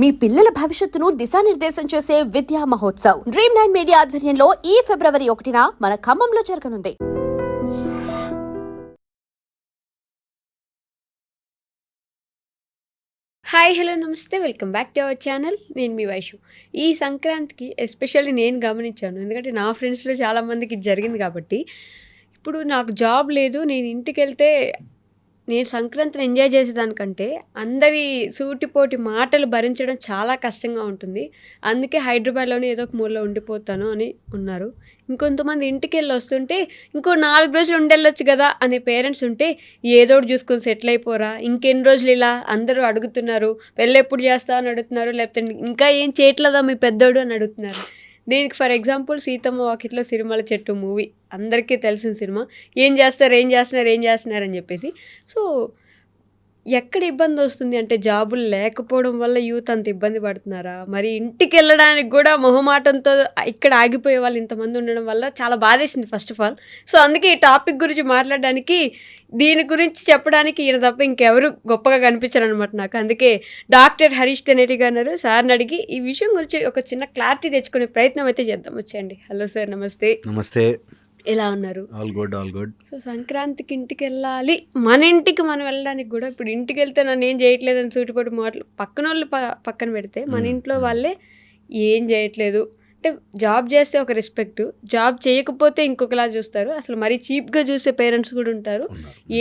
మీ పిల్లల భవిష్యత్తును దిశానిర్దేశం చేసే విద్యా మహోత్సవ్. డ్రీమ్ నైన్ మీడియా ఆధ్వర్యంలో ఈ ఫిబ్రవరి ఒకటిన మన ఖమ్మంలో జరగనుంది. హాయ్ హలో నమస్తే. Welcome back to our channel నేను మీ వైషు. ఈ సంక్రాంతికి ఎస్పెషల్లీ నేను గమనించాను. ఎందుకంటే నా ఫ్రెండ్స్లో చాలామందికి జరిగింది కాబట్టి. ఇప్పుడు నాకు జాబ్ లేదు. నేను ఇంటికి వెళ్తే నేను సంక్రాంతిని ఎంజాయ్ చేసేదానికంటే అందరి సూటిపోటి మాటలు భరించడం చాలా కష్టంగా ఉంటుంది. అందుకే హైదరాబాద్లోనే ఏదో ఒక మూలలో ఉండిపోతాను అని ఉన్నారు. ఇంకొంతమంది ఇంటికి వెళ్ళి వస్తుంటే ఇంకో నాలుగు రోజులు ఉండెళ్ళొచ్చు కదా అనే పేరెంట్స్ ఉంటే ఏదో ఒకటి చూసుకొని సెటిల్ అయిపోరా ఇంకెన్ని రోజులు ఇలా అందరూ అడుగుతున్నారు పెళ్ళి ఎప్పుడు చేస్తా అని అడుగుతున్నారు లేకపోతే ఇంకా ఏం చేయట్లేదా మీ పెద్దోడు అని అడుగుతున్నారు. దీనికి ఫర్ ఎగ్జాంపుల్ సీతమ్మ వాకిట్లో సిరిమల చెట్టు మూవీ అందరికీ తెలిసిన సినిమా. ఏం చేస్తారు ఏం చేస్తున్నారు ఏం చేస్తున్నారు అని చెప్పేసి. సో ఎక్కడ ఇబ్బంది వస్తుంది అంటే జాబులు లేకపోవడం వల్ల యూత్ అంత ఇబ్బంది పడుతున్నారా? మరి ఇంటికి వెళ్ళడానికి కూడా మొహమాటంతో ఇక్కడ ఆగిపోయే వాళ్ళు ఇంతమంది ఉండడం వల్ల చాలా బాధేసింది ఫస్ట్ ఆఫ్ ఆల్ సో అందుకే ఈ టాపిక్ గురించి మాట్లాడడానికి దీని గురించి చెప్పడానికి ఈయన తప్ప ఇంకెవరు గొప్పగా కనిపించారు అనమాట నాకు. అందుకే డాక్టర్ హరీష్ తెనేటి గారు సార్ని అడిగి ఈ విషయం గురించి ఒక చిన్న క్లారిటీ తెచ్చుకునే ప్రయత్నం అయితే చేద్దాం. వచ్చేయండి. హలో సార్ నమస్తే. నమస్తే. ఎలా ఉన్నారు? All good all good so సంక్రాంతికి ఇంటికి వెళ్ళాలి మన ఇంటికి మనం వెళ్ళడానికి కూడా ఇప్పుడు ఇంటికి వెళ్తే నన్ను ఏం చేయట్లేదని సూటిపడి మాటలు పక్కన వాళ్ళు పక్కన పెడితే మన ఇంట్లో వాళ్ళే ఏం చేయట్లేదు. అంటే జాబ్ చేస్తే ఒక రెస్పెక్ట్ జాబ్ చేయకపోతే ఇంకొకలా చూస్తారు. అసలు మరీ చీప్గా చూసే పేరెంట్స్ కూడా ఉంటారు.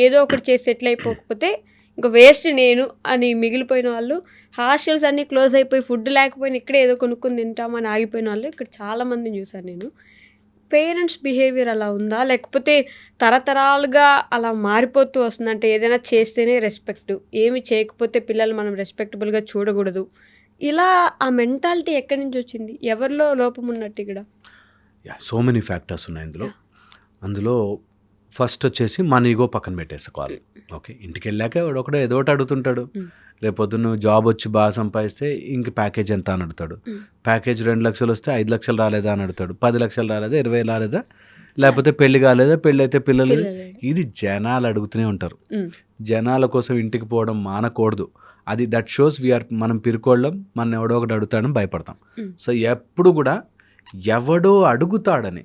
ఏదో ఒకటి చేసి సెటిల్ అయిపోకపోతే ఇంకా వేస్ట్ నేను అని మిగిలిపోయిన వాళ్ళు. హాస్టల్స్ అన్నీ క్లోజ్ అయిపోయి ఫుడ్ లేకపోయినా ఇక్కడే ఏదో కొనుక్కొని తింటామని ఆగిపోయిన వాళ్ళు. ఇక్కడ చాలా మందిని చూసాను నేను. పేరెంట్స్ బిహేవియర్ అలా ఉందా? లేకపోతే తరతరాలుగా అలా మారిపోతూ వస్తుంది అంటే ఏదైనా చేస్తేనే రెస్పెక్ట్ ఏమి చేయకపోతే పిల్లలు మనం రెస్పెక్టబుల్గా చూడకూడదు. ఇలా ఆ మెంటాలిటీ ఎక్కడి నుంచి వచ్చింది? ఎవరిలో లోపం ఉన్నట్టు ఇక్కడ? యా సో మెనీ ఫ్యాక్టర్స్ ఉన్నాయి ఇందులో. అందులో ఫస్ట్ వచ్చేసి మన ఈగో పక్కన పెట్టేసుకోవాలి ఓకే ఇంటికి వెళ్ళాక వాడు ఒకడే ఏదో ఒకటి అడుగుతుంటాడు. రేపొద్దు నువ్వు జాబ్ వచ్చి బాగా సంపాదిస్తే ఇంక ప్యాకేజ్ ఎంత అని అడుగుతాడు. ప్యాకేజ్ రెండు లక్షలు వస్తే ఐదు లక్షలు రాలేదా అని అడుగుతాడు పది లక్షలు రాలేదా ఇరవై రాలేదా లేకపోతే పెళ్ళి కాలేదా పెళ్ళి అయితే పిల్లలు. ఇది జనాలు అడుగుతూనే ఉంటారు. జనాల కోసం ఇంటికి పోవడం మానకూడదు అది దట్ షోస్ వీఆర్ మనం పిరుకోవడం మన ఎవడో ఒకటి అడుగుతాడని భయపడతాం. సో ఎప్పుడు కూడా ఎవడో అడుగుతాడని.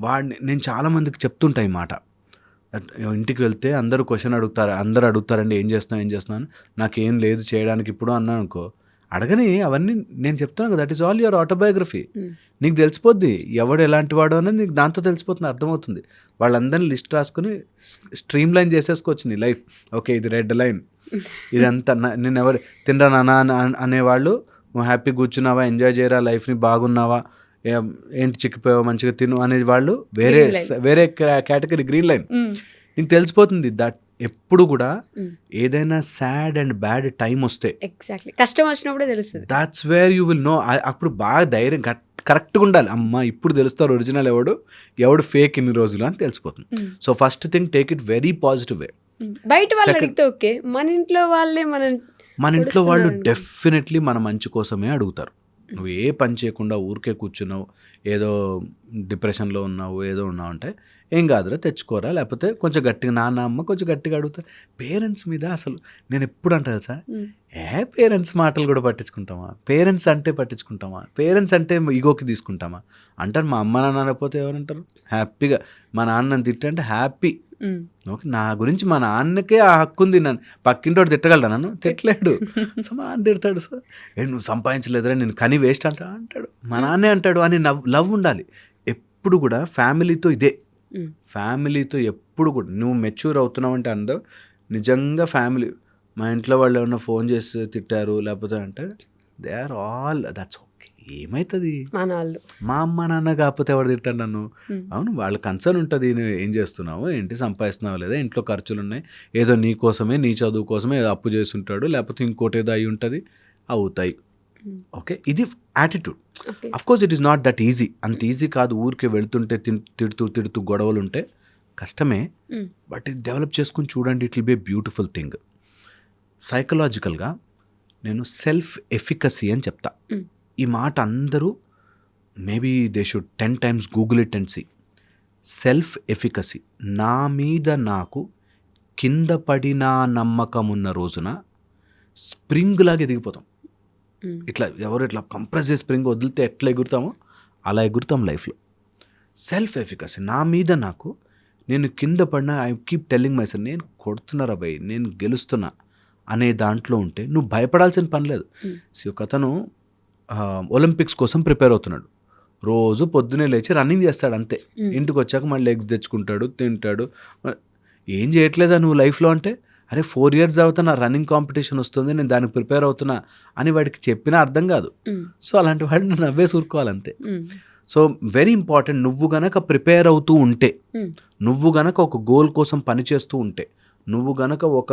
వాడిని నేను చాలామందికి చెప్తుంటా ఈ మాట ఇంటికి వెళ్తే అందరూ క్వశ్చన్ అడుగుతారు అందరూ అడుగుతారండి ఏం చేస్తున్నావు ఏం చేస్తున్నాను నాకేం లేదు చేయడానికి ఇప్పుడు అన్నాను అనుకో. అడగని అవన్నీ నేను చెప్తాను కదా that is all your autobiography. నీకు తెలిసిపోద్ది ఎవడు ఎలాంటి వాడు అనేది నీకు దాంతో తెలిసిపోతుంది అర్థమవుతుంది. వాళ్ళందరినీ లిస్ట్ రాసుకుని స్ట్రీమ్ లైన్ చేసేసుకోవచ్చు నీ లైఫ్ ఓకే ఇది రెడ్ లైన్ ఇదంతా నేను ఎవరు తినరా అని అనేవాళ్ళు హ్యాపీ కూర్చున్నావా ఎంజాయ్ చేయరా లైఫ్ని బాగున్నావా? ఏంటి చిక్కిపోయావా మంచిగా తిను అనే వాళ్ళు వేరే. వేరే కేటగిరీ గ్రీన్ లైన్. నీకు తెలిసిపోతుంది దట్ ఎప్పుడు కూడా. ఏదైనా సాడ్ అండ్ బ్యాడ్ టైం వస్తే. ఎగ్జాక్ట్లీ కష్టం వచ్చినప్పుడే తెలుస్తుంది. That's where you will know అప్పుడు బాగా ధైర్యం కరెక్ట్గా ఉండాలి. అమ్మ ఇప్పుడు తెలుస్తారు ఒరిజినల్ ఎవడు ఎవడు ఫేక్ ఇన్ని రోజులు అని తెలిసిపోతుంది. So first thing take it very positive way. బయట వాళ్ళు అడిగితే ఓకే మన ఇంట్లో వాళ్ళే మనం మన ఇంట్లో వాళ్ళు డెఫినెట్లీ మన మంచి కోసమే అడుగుతారు. నువ్వు ఏ పని చేయకుండా ఊరికే కూర్చున్నావు ఏదో డిప్రెషన్లో ఉన్నావు ఏదో ఉన్నావు అంటే ఏం కాదురా తెచ్చుకోరా లేకపోతే కొంచెం గట్టిగా నాన్న అమ్మ కొంచెం గట్టిగా అడుగుతారు. పేరెంట్స్ మీద అసలు నేను ఎప్పుడు అంటా తెలుసా? Mm. ఏ పేరెంట్స్ మాటలు కూడా పట్టించుకుంటామా? పేరెంట్స్ అంటే పట్టించుకుంటామా? పేరెంట్స్ అంటే ఈగోకి తీసుకుంటామా? అంటారు మా అమ్మ నాన్న అనకపోతే ఎవరంటారు? హ్యాపీగా. మా నాన్న తిట్టంటే హ్యాపీ. ఓకే నా గురించి మా నాన్నకే ఆ హక్కు ఉంది నన్ను. పక్కింటోడు తిట్టగలడా నన్ను? తిట్టలేడు. సో మా నాన్న తిడతాడు సో ఏ నువ్వు సంపాదించలేదురా నేను కని వేస్ట్ అంటా అంటాడు. మా నాన్నే అంటాడు అని లవ్ లవ్ ఉండాలి. ఎప్పుడు కూడా ఫ్యామిలీతో ఇదే. ఫ్యామిలీతో ఎప్పుడు కూడా నువ్వు మెచ్యూర్ అవుతున్నావు అంటే అందరూ నిజంగా ఫ్యామిలీ మా ఇంట్లో వాళ్ళు ఏమన్నా ఫోన్ చేసి తిట్టారు లేకపోతే అంటే దే ఆర్ ఆల్ దట్స్ ఏమవుతుంది మన వాళ్ళు మా అమ్మ నాన్న కాకపోతే ఎవరు తిడతాడు నన్ను. అవును వాళ్ళ కన్సర్న్ ఉంటుంది. నువ్వు ఏం చేస్తున్నావు? ఏంటి సంపాదిస్తున్నావు లేదా? ఇంట్లో ఖర్చులు ఉన్నాయి. ఏదో నీ కోసమే నీ చదువు కోసమే ఏదో అప్పు చేసి ఉంటాడు లేకపోతే ఇంకోటి ఏదో అయి ఉంటుంది. అవుతాయి. ఓకే? ఇది attitude. Of course it is not that easy అంత ఈజీ కాదు. ఊరికే వెళ్తుంటే తిడుతూ తిడుతూ గొడవలు ఉంటే కష్టమే. బట్ ఇది డెవలప్ చేసుకుని చూడండి. It will be beautiful thing సైకలాజికల్గా నేను సెల్ఫ్ ఎఫికసీ అని చెప్తా. ఈ మాట అందరూ maybe they should ten times Google it and see. Self efficacy. నా మీద నాకు కింద పడిన నమ్మకం ఉన్న రోజున స్ప్రింగ్ లాగా ఎదిగిపోతాం. ఇట్లా ఎవరు ఇట్లా కంప్రెస్ చేసి స్ప్రింగ్ వదిలితే ఎట్లా ఎగురుతామో అలా ఎగురుతాం లైఫ్లో. Self efficacy. నా మీద నాకు నేను కింద పడినా I keep telling my self నేను కొడుతున్నారా భయ్? నేను గెలుస్తున్నా అనే దాంట్లో ఉంటే నువ్వు భయపడాల్సిన పని లేదు. ఒక అతను ఆ, ఒలింపిక్స్ కోసం ప్రిపేర్ అవుతున్నాడు రోజు పొద్దునే లేచి రన్నింగ్ చేస్తాడు అంతే. ఇంటికి వచ్చాక మళ్ళీ ఎగ్స్ తెచ్చుకుంటాడు తింటాడు ఏం చేయట్లేదా నువ్వు లైఫ్లో అంటే అరే ఫోర్ ఇయర్స్ అవుతా నా రన్నింగ్ కాంపిటీషన్ వస్తుంది నేను దానికి ప్రిపేర్ అవుతున్నా అని వాడికి చెప్పినా అర్థం కాదు. సో అలాంటి వాడిని నవ్వే ఊరుకోవాలంతే మ్మ్. సో వెరీ ఇంపార్టెంట్ నువ్వు గనక ప్రిపేర్ అవుతూ ఉంటే. నువ్వు గనక ఒక గోల్ కోసం పనిచేస్తూ ఉంటే నువ్వు గనక ఒక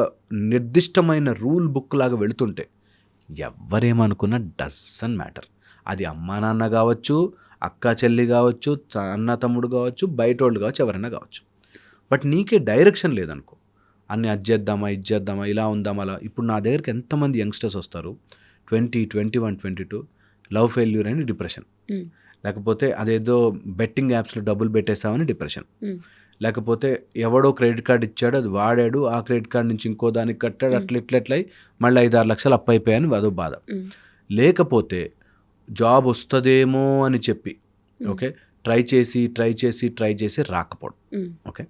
నిర్దిష్టమైన రూల్ బుక్ లాగా వెళుతుంటే ఎవరేమనుకున్నా డజన్ మ్యాటర్. అది అమ్మా నాన్న కావచ్చు అక్క చెల్లి కావచ్చు అన్న తమ్ముడు కావచ్చు బయట వాళ్ళు కావచ్చు ఎవరైనా కావచ్చు. బట్ నీకే డైరెక్షన్ లేదనుకో. అన్ని అది చేద్దామా ఇది చేద్దామా ఇలా ఉందామా అలా. ఇప్పుడు నా దగ్గరికి ఎంతమంది యంగ్స్టర్స్ వస్తారు? Twenty twenty one twenty two. Love failure అని డిప్రెషన్. లేకపోతే అదేదో బెట్టింగ్ యాప్స్లో డబ్బులు పెట్టేస్తామని డిప్రెషన్. లేకపోతే ఎవడో క్రెడిట్ కార్డ్ ఇచ్చాడు అది వాడాడు ఆ క్రెడిట్ కార్డ్ నుంచి ఇంకో దానికి కట్టాడు అట్లా ఇట్లా ఇట్లా అయి మళ్ళీ ఐదు ఆరు లక్షలు అప్పు అయిపోయాయని అదో బాధ. లేకపోతే జాబ్ వస్తుందేమో అని చెప్పి ఓకే ట్రై చేసి ట్రై చేసి ట్రై చేసి రాకపోవడం. ఓకే.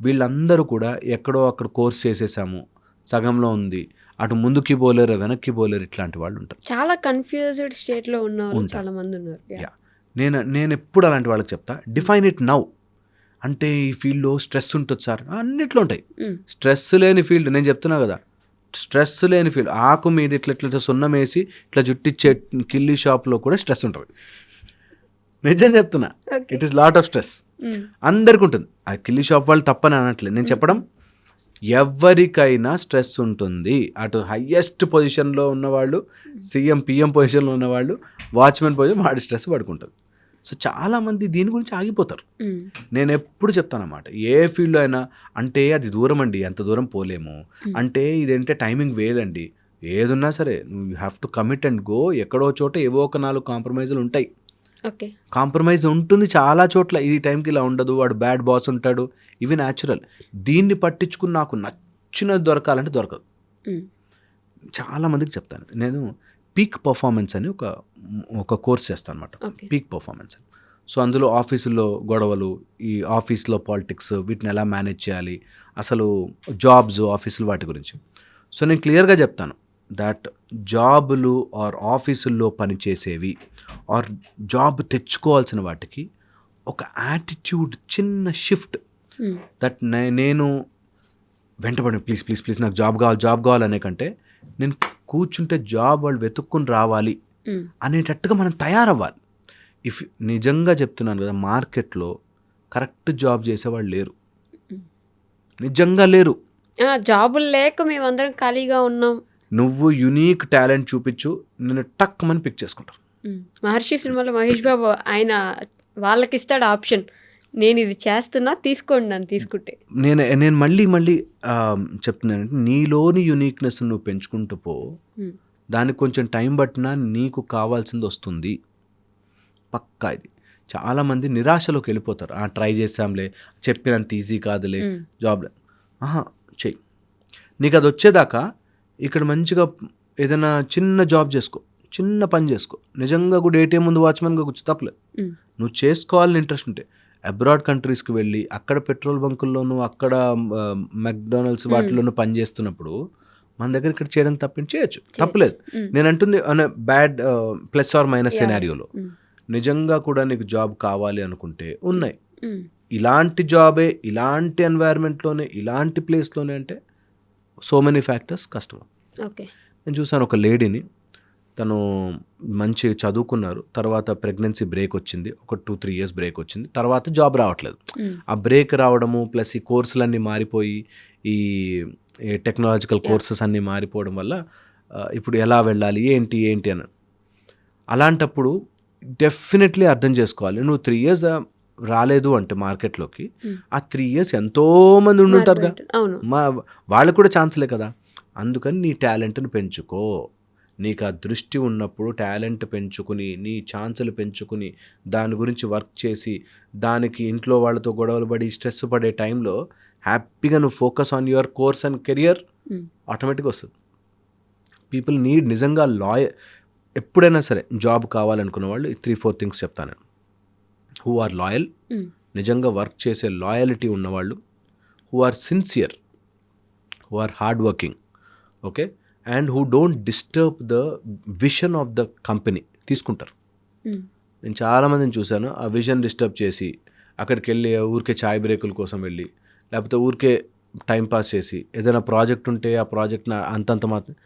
వీళ్ళందరూ కూడా ఎక్కడో అక్కడ కోర్స్ చేసేసాము సగంలో ఉంది అటు ముందుకి పోలేరు వెనక్కి పోలేరు ఇట్లాంటి వాళ్ళు ఉంటారు. చాలా కన్ఫ్యూజ్డ్ స్టేట్లో ఉన్న వాళ్ళు ఉంటారు. చాలా మంది ఉన్నారు. నేను నేను ఎప్పుడు అలాంటి వాళ్ళకి చెప్తా డిఫైన్ ఇట్ నౌ. అంటే ఈ ఫీల్డ్లో స్ట్రెస్ ఉంటుంది సార్. అన్నిట్లో ఉంటాయి. స్ట్రెస్ లేని ఫీల్డ్ నేను చెప్తున్నా కదా. స్ట్రెస్ లేని ఫీల్డ్ ఆకు మీద ఇట్లా ఇట్లా ఇట్లా సున్నం వేసి ఇట్లా జుట్టిచ్చే కిల్లీ షాప్లో కూడా స్ట్రెస్ ఉంటుంది. నిజం చెప్తున్నా. It is lot of stress. అందరికి ఉంటుంది. ఆ కిల్లీ షాప్ వాళ్ళు తప్పని అనట్లేదు. నేను చెప్పడం ఎవరికైనా స్ట్రెస్ ఉంటుంది. అటు హయ్యెస్ట్ పొజిషన్లో ఉన్నవాళ్ళు సీఎం పిఎం పొజిషన్లో ఉన్నవాళ్ళు వాచ్మెన్ పొజిషన్ వాడి స్ట్రెస్ పడుకుంటుంది. సో చాలామంది దీని గురించి ఆగిపోతారు. నేను ఎప్పుడు చెప్తానమాట ఏ ఫీల్డ్లో అయినా అంటే అది దూరం అండి అంత దూరం పోలేము. అంటే ఇదంటే టైమింగ్ వేలండి ఏదున్నా సరే నువ్వు you have to commit and go ఎక్కడో చోట ఏవో ఒక నాలుగు కాంప్రమైజులు ఉంటాయి. ఓకే. కాంప్రమైజ్ ఉంటుంది చాలా చోట్ల ఈ టైంకి ఇలా ఉండదు వాడు బ్యాడ్ బాస్ ఉంటాడు ఇవి న్యాచురల్. దీన్ని పట్టించుకుని నాకు నచ్చినది దొరకాలంటే దొరకదు. మ్మ్. చాలా మందికి చెప్తాను నేను పీక్ పర్ఫార్మెన్స్ అని ఒక ఒక కోర్స్ చేస్తాను అనమాట. పీక్ పర్ఫార్మెన్స్ అని సో అందులో ఆఫీసుల్లో గొడవలు ఈ ఆఫీస్లో పాలిటిక్స్ వీటిని ఎలా మేనేజ్ చేయాలి అసలు జాబ్స్ ఆఫీసులు వాటి గురించి సో నేను క్లియర్గా చెప్తాను దట్ జాబులు ఆర్ ఆఫీసుల్లో పనిచేసేవి ఆర్ జాబ్ తెచ్చుకోవాల్సిన వాటికి ఒక యాటిట్యూడ్ చిన్న షిఫ్ట్. దట్ నేను వెంటబడి ప్లీజ్ ప్లీజ్ ప్లీజ్ నాకు జాబ్ కావాలి జాబ్ కావాలనే కంటే నేను కూర్చుంటే జాబ్ వాళ్ళు వెతుక్కుని రావాలి. అనేటట్టుగా మనం తయారవ్వాలి. ఇఫ్ నిజంగా చెప్తున్నాను కదా మార్కెట్లో కరెక్ట్ జాబ్ చేసేవాళ్ళు లేరు. నిజంగా లేరు. జాబులు లేక మేమందరం ఖాళీగా ఉన్నాం. నువ్వు యునీక్ టాలెంట్ చూపించు నేను టక్ మని పిక్ చేసుకుంటారు మ్మ్. మహర్షి సినిమాలో మహేష్ బాబు ఆయన వాళ్ళకి ఇస్తాడు ఆప్షన్. నేను ఇది చేస్తున్నా తీసుకోండి నన్ను తీసుకుంటే. నేను నేను మళ్ళీ మళ్ళీ ఆ, చెప్తున్నానంటే నీలోని యునీక్నెస్ నువ్వు పెంచుకుంటూ పో. దానికి కొంచెం టైం పట్టినా నీకు కావాల్సింది వస్తుంది. పక్కా ఇది. చాలామంది నిరాశలోకి వెళ్ళిపోతారు. ఆ ట్రై చేసాంలే చెప్పినంత ఈజీ కాదులే. జాబ్లే ఆహా చెయ్యి నీకు అది వచ్చేదాకా ఇక్కడ మంచిగా ఏదైనా చిన్న జాబ్ చేసుకో చిన్న పని చేసుకో. నిజంగా కూడా ఏటీఎం ముందు వాచ్మెన్గా కూర్చో తప్పలేదు. నువ్వు చేసుకోవాలని ఇంట్రెస్ట్ ఉంటే. అబ్రాడ్ కంట్రీస్కి వెళ్ళి అక్కడ పెట్రోల్ బంకుల్లోనూ అక్కడ మెక్డానల్డ్స్ వాటిలోనూ పని చేస్తున్నప్పుడు మన దగ్గర ఇక్కడ చేయడం తప్పించి చేయొచ్చు. తప్పలేదు. నేను అంటుంది అనే బ్యాడ్ ప్లస్ ఆర్ మైనస్ సినారియోలో. నిజంగా కూడా నీకు జాబ్ కావాలి అనుకుంటే ఉన్నాయి. ఇలాంటి జాబే ఇలాంటి ఎన్వైర్న్మెంట్లోనే ఇలాంటి ప్లేస్లోనే అంటే సో మెనీ ఫ్యాక్టర్స్ కష్టం. ఓకే నేను చూసాను ఒక లేడీని తను మంచి చదువుకున్నారు. తర్వాత ప్రెగ్నెన్సీ బ్రేక్ వచ్చింది. ఒక టూ త్రీ ఇయర్స్ బ్రేక్ వచ్చింది. తర్వాత జాబ్ రావట్లేదు. ఆ బ్రేక్ రావడము ప్లస్ ఈ కోర్సులన్నీ మారిపోయి ఈ టెక్నాలజికల్ కోర్సెస్ అన్నీ మారిపోవడం వల్ల ఇప్పుడు ఎలా వెళ్ళాలి ఏంటి ఏంటి అని. అలాంటప్పుడు డెఫినెట్లీ అర్థం చేసుకోవాలి. నువ్వు త్రీ ఇయర్స్ రాలేదు అంటే మార్కెట్లోకి. ఆ త్రీ ఇయర్స్ ఎంతో మంది ఉండుంటారుగా. మా వాళ్ళకు కూడా ఛాన్స్లే కదా. అందుకని నీ టాలెంట్ని పెంచుకో. నీకు ఆ దృష్టి ఉన్నప్పుడు టాలెంట్ పెంచుకుని నీ ఛాన్సులు పెంచుకుని దాని గురించి వర్క్ చేసి దానికి ఇంట్లో వాళ్ళతో గొడవలు పడి స్ట్రెస్ పడే టైంలో హ్యాపీగా నువ్వు focus on your course and career hmm. ఆటోమేటిక్గా వస్తుంది. పీపుల్ నీడ్ నిజంగా లాయర్ ఎప్పుడైనా సరే జాబ్ కావాలనుకున్న వాళ్ళు త్రీ ఫోర్ థింగ్స్ చెప్తాను హూ ఆర్ లాయల్? మ్. నిజంగా వర్క్ చేసే లాయలిటీ ఉన్నవాళ్ళు. Who are sincere? Who are hard working? Okay? And who don't disturb the vision of the company తీసుకుంటారు. మ్. నేను చాలామందిని చూశాను ఆ విజన్ డిస్టర్బ్ చేసి అక్కడికి వెళ్ళి ఊరికే చాయ్ బ్రేకుల కోసం వెళ్ళి లేకపోతే ఊరికే టైం పాస్ చేసి ఏదైనా ప్రాజెక్ట్ ఉంటే ఆ ప్రాజెక్ట్ని అంతంత మాత్రం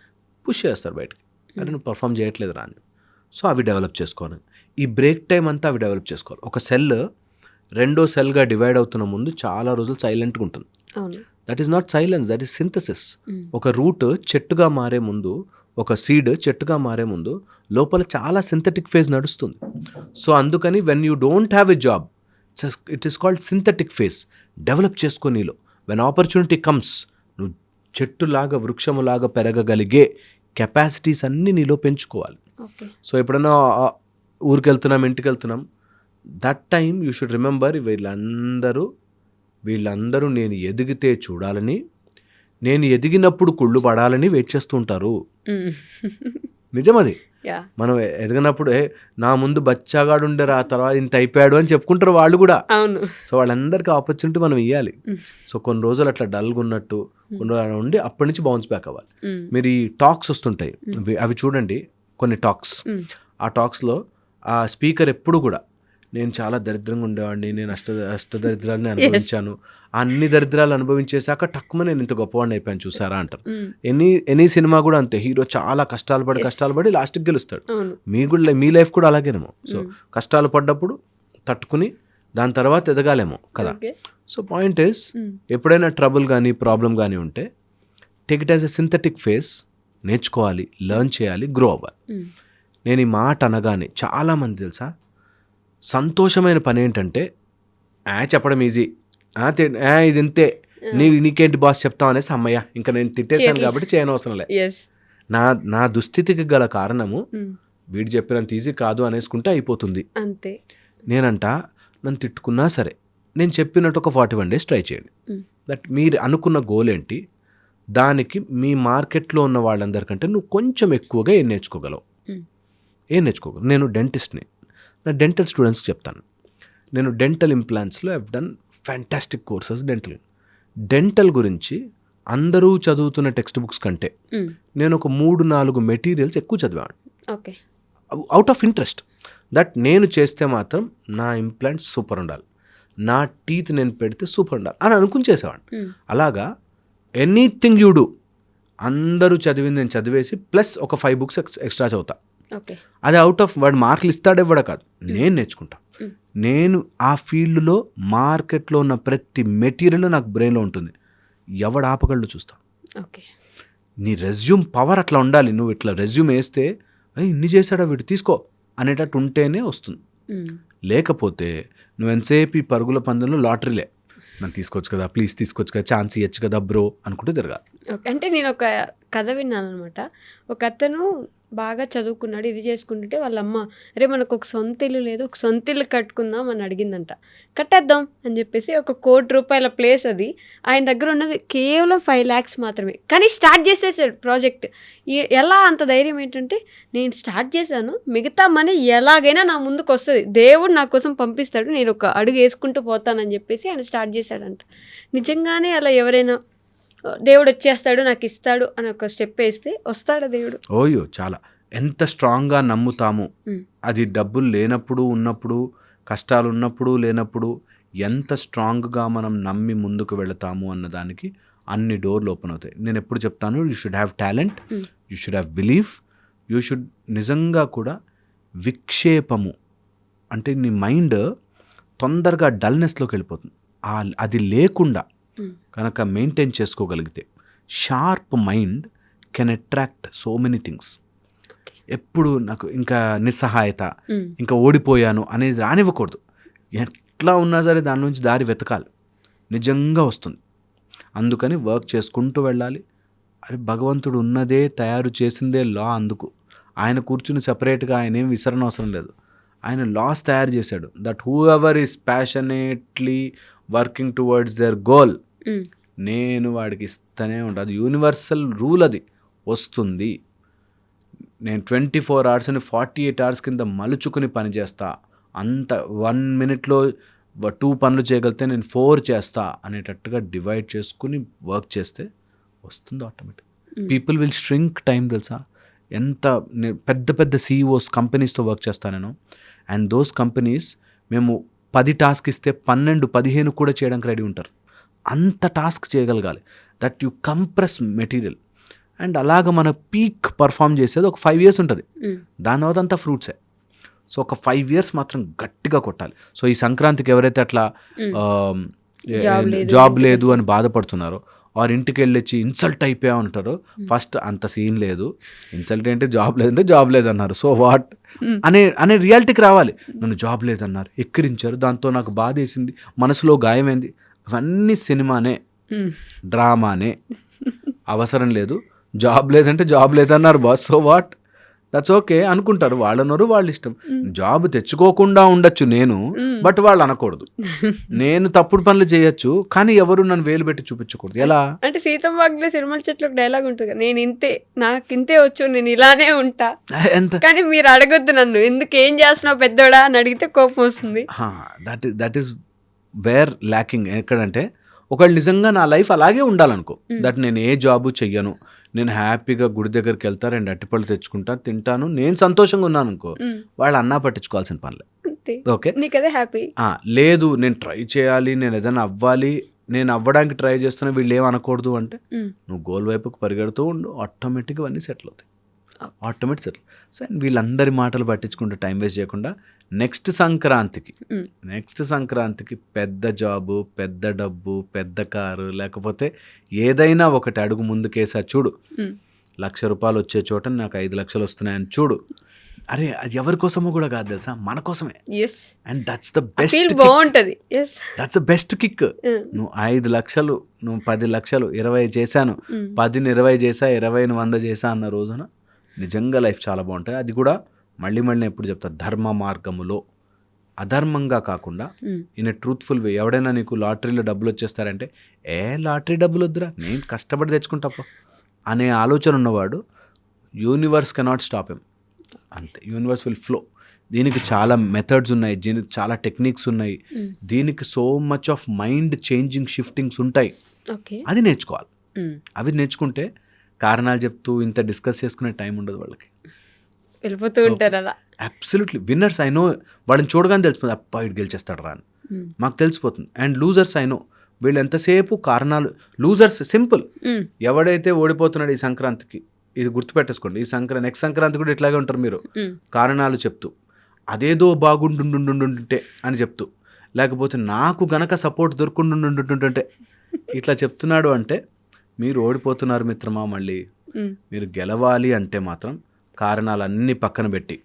పుష్ చేస్తారు బయటకి. అరే నువ్వు పర్ఫామ్ చేయట్లేదు రాని సో అవి డెవలప్ చేసుకోవాలి ఈ బ్రేక్ టైం అంతా అవి డెవలప్ చేసుకోవాలి. ఒక సెల్ రెండో సెల్గా డివైడ్ అవుతున్న ముందు చాలా రోజులు సైలెంట్గా ఉంటుంది. That is not silence that is synthesis ఒక రూట్ చెట్టుగా మారే ముందు ఒక సీడ్ చెట్టుగా మారే ముందు లోపల చాలా సింథటిక్ ఫేజ్ నడుస్తుంది. సో అందుకని when you don't have a job it is called synthetic phase develop చేసుకో నీలో. వెన్ ఆపర్చునిటీ కమ్స్ నువ్వు చెట్టులాగా వృక్షములాగా పెరగగలిగే కెపాసిటీస్ అన్నీ నీలో పెంచుకోవాలి. సో ఎప్పుడైనా ఊరికి వెళ్తున్నాం ఇంటికి వెళ్తున్నాం that time you should remember వీళ్ళందరూ వీళ్ళందరూ నేను ఎదిగితే చూడాలని నేను ఎదిగినప్పుడు కుళ్ళు పడాలని వెయిట్ చేస్తూ ఉంటారు నిజం అది యా మనం ఎదిగినప్పుడు నా ముందు బచ్చాగాడు ఉండరు ఆ తర్వాత ఇంత అయిపోయాడు అని చెప్పుకుంటారు వాళ్ళు కూడా. అవును. సో వాళ్ళందరికీ ఆపర్చునిటీ మనం ఇవ్వాలి సో కొన్ని రోజులు అట్లా డల్గా ఉన్నట్టు కొన్ని రోజులు ఉండి అప్పటి నుంచి బౌన్స్ బ్యాక్ అవ్వాలి. మీరు ఈ టాక్స్ వస్తుంటాయి. అవి- చూడండి కొన్ని టాక్స్. ఆ టాక్స్లో ఆ స్పీకర్ ఎప్పుడు కూడా నేను చాలా దరిద్రంగా ఉండేవాడిని నేను అష్ట అష్టదరిద్రాలని అనుభవించాను. ఆ అన్ని దరిద్రాలు అనుభవించేశాక టక్కుమ నేను ఇంత గొప్పవాడిని అయిపోయాను చూసారా అంటారు. ఎనీ ఎనీ సినిమా కూడా అంతే. హీరో చాలా కష్టాలు పడి కష్టాలు పడి లాస్ట్కి గెలుస్తాడు. మీ కూడా మీ లైఫ్ కూడా అలాగేనేమో. సో కష్టాలు పడ్డప్పుడు తట్టుకుని దాని తర్వాత ఎదగాలేమో కదా. So point is. ఎప్పుడైనా ట్రబుల్ కానీ ప్రాబ్లం కానీ ఉంటే take it as a synthetic phase నేర్చుకోవాలి లెర్న్ చేయాలి గ్రో అవ్వాలి. నేను ఈ మాట అనగానే చాలామంది తెలుసా? సంతోషమైన పని ఏంటంటే ఆ చెప్పడం ఈజీ ఆ ఇది ఇంతే. నీ నీకేంటి బాస్ చెప్తాం అనేసి అమ్మయ్య ఇంకా నేను తిట్టేశాను కాబట్టి చేయనవసరం లే నా నా దుస్థితికి గల కారణము. వీడు చెప్పినంత ఈజీ కాదు అనేసుకుంటే అయిపోతుంది. అంతే. నేనంట నన్ను తిట్టుకున్నా సరే నేను చెప్పినట్టు ఒక ఫార్టీ వన్ డేస్ ట్రై చేయండి. దట్ మీరు అనుకున్న గోల్ ఏంటి? దానికి మీ మార్కెట్లో ఉన్న వాళ్ళందరికంటే నువ్వు కొంచెం ఎక్కువగా ఏం నేర్చుకోగలవు. ఏం నేర్చుకోగలవు? నేను డెంటిస్ట్ని నా డెంటల్ స్టూడెంట్స్కి చెప్తాను. నేను dental ఇంప్లాంట్స్లో have done fantastic courses dental dental గురించి అందరూ చదువుతున్న టెక్స్ట్ బుక్స్ కంటే మ్. నేను ఒక మూడు నాలుగు మెటీరియల్స్ ఎక్కువ చదివాను. Okay out of interest that నేను చేస్తే మాత్రం నా ఇంప్లాంట్స్ సూపర్ ఉండాలి. నా టీత్ నేను పెడితే సూపర్ ఉండాలి అని అనుకుని చేసేవాడిని. మ్. అలాగా ఎనీథింగ్ యూ డూ అందరూ చదివింది నేను చదివేసి ప్లస్ ఒక ఫైవ్ బుక్స్ ఎక్స్ట్రా చదువుతా. ఓకే అది అవుట్ ఆఫ్ వాడు మార్కులు ఇస్తాడు ఇవ్వడా కాదు. నేను నేర్చుకుంటా. నేను ఆ ఫీల్డ్లో మార్కెట్లో ఉన్న ప్రతి మెటీరియల్ నాకు బ్రెయిన్లో ఉంటుంది. ఎవడు ఆపగలడు చూస్తా. ఓకే. నీ రెజ్యూమ్ పవర్ అట్లా ఉండాలి. నువ్వు ఇట్లా రెజ్యూమ్ వేస్తే "ఏయ్, ఇన్ని చేశాడా వీడు? తీసుకో. అనేటట్టు ఉంటేనే వస్తుంది. లేకపోతే నువ్వు ఎంతసేపు ఈ పరుగుల పందెంలో లాటరీలే. నన్ను తీసుకోవచ్చు కదా ప్లీజ్ తీసుకోవచ్చు కదా ఛాన్స్ ఇవ్వచ్చు కదా బ్రో అనుకుంటే తిరగాలి. అంటే నేను ఒక కథ విన్నాను అనమాట ఒక అతను బాగా చదువుకున్నాడు ఇది చేసుకుంటుంటే వాళ్ళ అమ్మ అరే మనకు ఒక సొంత ఇల్లు లేదు ఒక సొంత ఇల్లు కట్టుకుందాం అని అడిగిందంట. కట్టేద్దాం అని చెప్పేసి ఒక కోటి రూపాయల ప్లేస్ అది. ఆయన దగ్గర ఉన్నది కేవలం ఫైవ్ ల్యాక్స్ మాత్రమే. కానీ స్టార్ట్ చేసేసాడు ప్రాజెక్ట్. ఎలా అంత ధైర్యం ఏంటంటే నేను స్టార్ట్ చేశాను మిగతా మనీ ఎలాగైనా నా ముందుకు వస్తుంది. దేవుడు నా కోసం పంపిస్తాడు నేను ఒక అడుగు వేసుకుంటూ పోతానని చెప్పేసి ఆయన స్టార్ట్ చేశాడంట. నిజంగానే అలా ఎవరైనా దేవుడు వచ్చేస్తాడు నాకు ఇస్తాడు అని ఒక స్టెప్ వేస్తే వస్తాడా దేవుడు ఓయో చాలా ఎంత స్ట్రాంగ్గా నమ్ముతాము. అది డబ్బులు లేనప్పుడు ఉన్నప్పుడు కష్టాలు ఉన్నప్పుడు లేనప్పుడు ఎంత స్ట్రాంగ్గా మనం నమ్మి ముందుకు వెళతాము అన్నదానికి అన్ని డోర్లు ఓపెన్ అవుతాయి నేను ఎప్పుడు చెప్తాను you should have talent. You should have belief you should నిజంగా కూడా విక్షేపము అంటే నీ మైండ్ తొందరగా డల్నెస్లోకి వెళ్ళిపోతుంది అది లేకుండా. కనుక మెయింటైన్ చేసుకోగలిగితే sharp mind can attract so many things ఎప్పుడు నాకు ఇంకా నిస్సహాయత మ్. ఇంకా ఓడిపోయాను అనేది రానివ్వకూడదు. ఎట్లా ఉన్నా సరే దాని నుంచి దారి వెతకాలి. నిజంగా వస్తుంది. అందుకని వర్క్ చేసుకుంటూ వెళ్ళాలి. అరే భగవంతుడు ఉన్నదే తయారు చేసిందే లా అందుకు. ఆయన కూర్చుని సపరేట్గా ఆయన ఏం విసరన అవసరం లేదు. ఆయన లాస్ తయారు చేశాడు. That whoever is passionately working towards their goal. నేను వాడికి ఇస్తూనే ఉంటాను అది యూనివర్సల్ రూల్ అది. వస్తుంది. నేను ట్వంటీ ఫోర్ అవర్స్ని ఫార్టీ ఎయిట్ అవర్స్ కింద మలుచుకుని పని చేస్తా. అంత వన్ మినిట్లో టూ పనులు చేయగలిగితే నేను ఫోర్ చేస్తా అనేటట్టుగా డివైడ్ చేసుకుని వర్క్ చేస్తే వస్తుంది automatic people will shrink time తెలుసా? ఎంత పెద్ద పెద్ద సీఈఓస్ కంపెనీస్తో వర్క్ చేస్తాను నేను. అండ్ దోస్ కంపెనీస్ మేము పది టాస్క్ ఇస్తే పన్నెండు పదిహేను కూడా చేయడానికి రెడీ ఉంటారు. అంత టాస్క్ చేయగలగాలి. That you compress material. And అలాగ మన పీక్ పర్ఫామ్ చేసేది ఒక ఫైవ్ ఇయర్స్ ఉంటుంది. దాని తర్వాత అంతా ఫ్రూట్సే. సో ఒక ఫైవ్ ఇయర్స్ మాత్రం గట్టిగా కొట్టాలి. సో ఈ సంక్రాంతికి ఎవరైతే అట్లా జాబ్ లేదు అని బాధపడుతున్నారో వారు ఇంటికి వెళ్ళొచ్చి ఇన్సల్ట్ అయిపోయా ఉంటారు ఫస్ట్ అంత సీన్ లేదు. ఇన్సల్ట్ ఏంటి జాబ్ లేదంటే జాబ్ లేదన్నారు. సో వాట్ అనే అనే రియాలిటీకి రావాలి. నన్ను జాబ్ లేదన్నారు. ఎక్కిరించారు. దాంతో నాకు బాధ వేసింది మనసులో గాయమైంది. అవన్నీ సినిమానే. డ్రామానే. అవసరం లేదు. జాబ్ లేదంటే జాబ్ లేదన్నారు boss so what that's okay అనుకుంటారు. వాళ్ళన్నారు వాళ్ళ ఇష్టం జాబ్ తెచ్చుకోకుండా ఉండొచ్చు నేను బట్ వాళ్ళు అనకూడదు. నేను తప్పుడు పనులు చేయొచ్చు కానీ ఎవరు నన్ను వేలు పెట్టి చూపించకూడదు. ఎలా? అంటే సీతం వాగ్లో సినిమాల చెట్లు ఒక డైలాగ్ ఉంటుంది. నేను ఇంతే నాకు ఇంతే వచ్చు నేను ఇలానే ఉంటా. ఎంత? కానీ మీరు అడగొద్దు నన్ను. ఎందుకు ఏం చేస్తున్నావు పెద్దోడా అని అడిగితే కోపం వస్తుంది. That is that is where lacking ఎక్కడంటే ఒకళ్ళు నిజంగా నా లైఫ్ అలాగే ఉండాలనుకో. దట్ నేను ఏ జాబు చెయ్యను నేను హ్యాపీగా గుడి దగ్గరికి వెళ్తా రెండు అట్టిపళ్ళు తెచ్చుకుంటా తింటాను. నేను సంతోషంగా ఉన్నాను అనుకో. వాళ్ళు అన్నా పట్టించుకోవాల్సిన పనులే. ఓకే? నీకు అదే హ్యాపీ లేదు నేను ట్రై చేయాలి నేను ఏదైనా అవ్వాలి నేను అవ్వడానికి ట్రై చేస్తున్నా వీళ్ళు ఏమనకూడదు అంటే నువ్వు గోల్ వైపుకి పరిగెడుతూ ఉండు ఆటోమేటిక్గా అన్నీ సెటిల్ అవుతాయి. Automatic settle. సో అండ్ వీళ్ళందరి మాటలు పట్టించుకుంటూ టైం వేస్ట్ చేయకుండా నెక్స్ట్ సంక్రాంతికి. నెక్స్ట్ సంక్రాంతికి పెద్ద జాబు పెద్ద డబ్బు పెద్ద కారు లేకపోతే ఏదైనా ఒకటి అడుగు ముందుకేసా చూడు. లక్ష రూపాయలు వచ్చే చోట నాకు ఐదు లక్షలు వస్తున్నాయని చూడు. అరే అది ఎవరి కోసమో కూడా కాదు తెలుసా? మన కోసమే. అండ్ దట్స్ ద బెస్ట్ బాగుంటది. దట్స్ ద బెస్ట్ కిక్ నువ్వు ఐదు లక్షలు నువ్వు పది లక్షలు ఇరవై చేశాను. పదిని ఇరవై చేసా ఇరవైని వంద చేసా అన్న రోజున నిజంగా లైఫ్ చాలా బాగుంటుంది. అది కూడా మళ్ళీ మళ్ళీ నేను ఎప్పుడు చెప్తా ధర్మ మార్గములో అధర్మంగా కాకుండా ఇన్ ఏ ట్రూత్ఫుల్ వే ఎవడైనా నీకు లాటరీలో డబ్బులు వచ్చేస్తారంటే ఏ లాటరీ డబ్బులు వద్దురా నేను కష్టపడి తెచ్చుకుంటాపో అనే ఆలోచన ఉన్నవాడు యూనివర్స్ కెనాట్ స్టాప్ ఎమ్ అంతే యూనివర్స్ విల్ ఫ్లో దీనికి చాలా మెథడ్స్ ఉన్నాయి దీనికి చాలా టెక్నిక్స్ ఉన్నాయి. దీనికి so much of mind changing shiftings ఉంటాయి. అది నేర్చుకోవాలి. అవి నేర్చుకుంటే కారణాలు చెప్తూ ఇంత డిస్కస్ చేసుకునే టైం ఉండదు వాళ్ళకి. వెళ్ళిపోతూ ఉంటారు అలా. అబ్సల్యూట్లీ విన్నర్స్ ఐ నో వాళ్ళని చూడగానే తెలిసిపోతుంది అప్ప ఇటు గెలిచేస్తాడు రా అని. మాకు తెలిసిపోతుంది. అండ్ లూజర్స్ ఐ నో వీళ్ళు ఎంతసేపు కారణాలు లూజర్స్ సింపుల్ Mm. ఎవడైతే ఓడిపోతున్నాడు ఈ సంక్రాంతికి ఇది గుర్తుపెట్టేసుకోండి ఈ సంక్రాంతి నెక్స్ట్ సంక్రాంతి కూడా ఇట్లాగే ఉంటారు మీరు. Mm. కారణాలు చెప్తూ అదేదో బాగుండుండుండుంటే అని చెప్తూ లేకపోతే నాకు గనక సపోర్ట్ దొరుకుండుండుంటుంటే ఇట్లా చెప్తున్నాడు అంటే మీరు ఓడిపోతున్నారు మిత్రమా మళ్ళీ. మీరు గెలవాలి అంటే మాత్రం కారణాలన్నీ పక్కన పెట్టి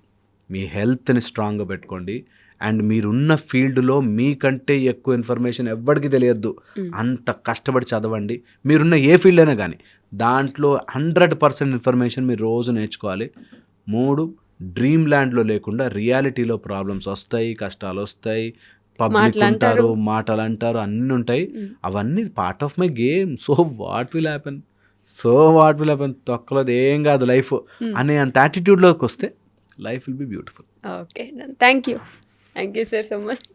మీ హెల్త్ని స్ట్రాంగ్గా పెట్టుకోండి. అండ్ మీరున్న ఫీల్డ్లో మీకంటే ఎక్కువ ఇన్ఫర్మేషన్ ఎవ్వడికి తెలియద్దు. అంత కష్టపడి చదవండి. మీరున్న ఏ ఫీల్డ్ అయినా కానీ దాంట్లో హండ్రెడ్ పర్సెంట్ ఇన్ఫర్మేషన్ మీరు రోజు నేర్చుకోవాలి. మూడు డ్రీమ్ ల్యాండ్లో లేకుండా రియాలిటీలో ప్రాబ్లమ్స్ వస్తాయి కష్టాలు వస్తాయి. పబ్లిక్ మాటలు అంటారు. ఉంటారు మాటలు అంటారు అన్నీ ఉంటాయి అవన్నీ part of my game so what will happen so what will happen తొక్కలది ఏం కాదు లైఫ్ అనే అంత యాటిట్యూడ్లోకి వస్తే life will be beautiful okay thank you thank you sir so much